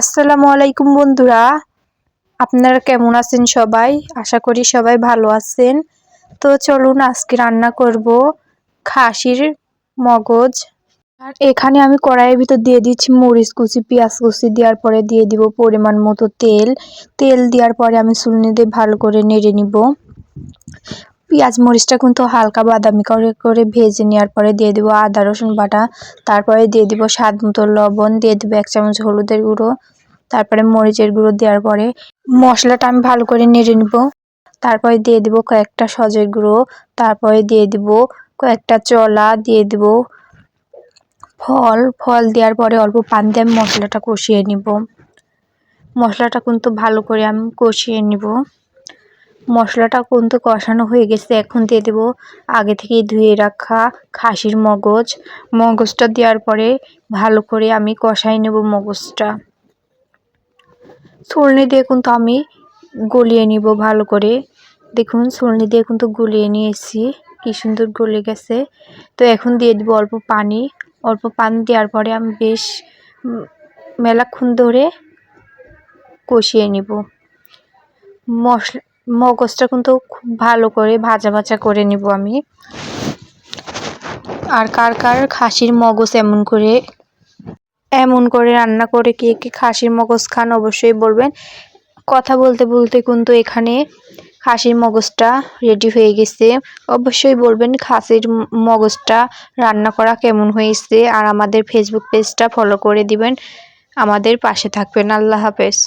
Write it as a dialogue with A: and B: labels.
A: আসসালামু আলাইকুম বন্ধুরা। আপনারা কেমন আছেন সবাই? আশা করি সবাই ভালো আছেন। তো চলুন আজকে রান্না করব খাসির মগজ। আর এখানে আমি কড়াইয়ের ভিতর দিয়ে দিচ্ছি মরিচ কুচি, পেঁয়াজ কুচি দেওয়ার পরে দিয়ে দিব পরিমাণ মতো তেল। তেল দেওয়ার পরে আমি সুলনি দিয়ে ভালো করে নেড়ে নিব। পেঁয়াজ মরিচটা কিন্তু হালকা বাদামি করে করে ভেজে নেওয়ার পরে দিয়ে দেবো আদা, রসুন বাটা। তারপরে দিয়ে দেবো স্বাদ মতো লবণ, দিয়ে দেবো এক চামচ হলুদের গুঁড়ো। তারপরে মরিচের গুঁড়ো দেওয়ার পরে মশলাটা আমি ভালো করে নেড়ে নিব। তারপরে দিয়ে দেবো কয়েকটা সজের গুঁড়ো। তারপরে দিয়ে দেবো কয়েকটা চলা, দিয়ে দেবো ফল। ফল দেওয়ার পরে অল্প পান দিয়ে আমি মশলাটা কষিয়ে নিব। মশলাটা কিন্তু ভালো করে আমি কষিয়ে নিব। মশলাটা কিন্তু কষানো হয়ে গেছে। এখন দিয়ে দেব আগে থেকে ধুয়ে রাখা খাসির মগজ। মগজটা দেওয়ার পরে ভালো করে আমি কষাই নেব মগজটা। ছলনি দিয়ে কিন্তু আমি গলিয়ে নিব ভালো করে। দেখুন ছলনি দিয়ে কিন্তু গলিয়ে নিয়েছি। কি সুন্দর গলে গেছে। তো এখন দিয়ে দেবো অল্প পানি। অল্প পানি দেওয়ার পরে আমি বেশ মেলাক্ষণ ধরে কষিয়ে নিব। মশলা মগজটা কিন্তু খুব ভালো করে ভাজা ভাজা করে নিব আমি। আর কার কার খাসির মগজ এমন করে এমন করে রান্না করে কে কে খাসির মগজ খান অবশ্যই বলবেন। কথা বলতে বলতে কিন্তু এখানে খাসির মগজটা রেডি হয়ে গেছে। অবশ্যই বলবেন খাসির মগজটা রান্না করা কেমন হয়েছে, আর আমাদের ফেসবুক পেজটা ফলো করে দিবেন। আমাদের পাশে থাকবেন, আল্লাহ হাফেজ।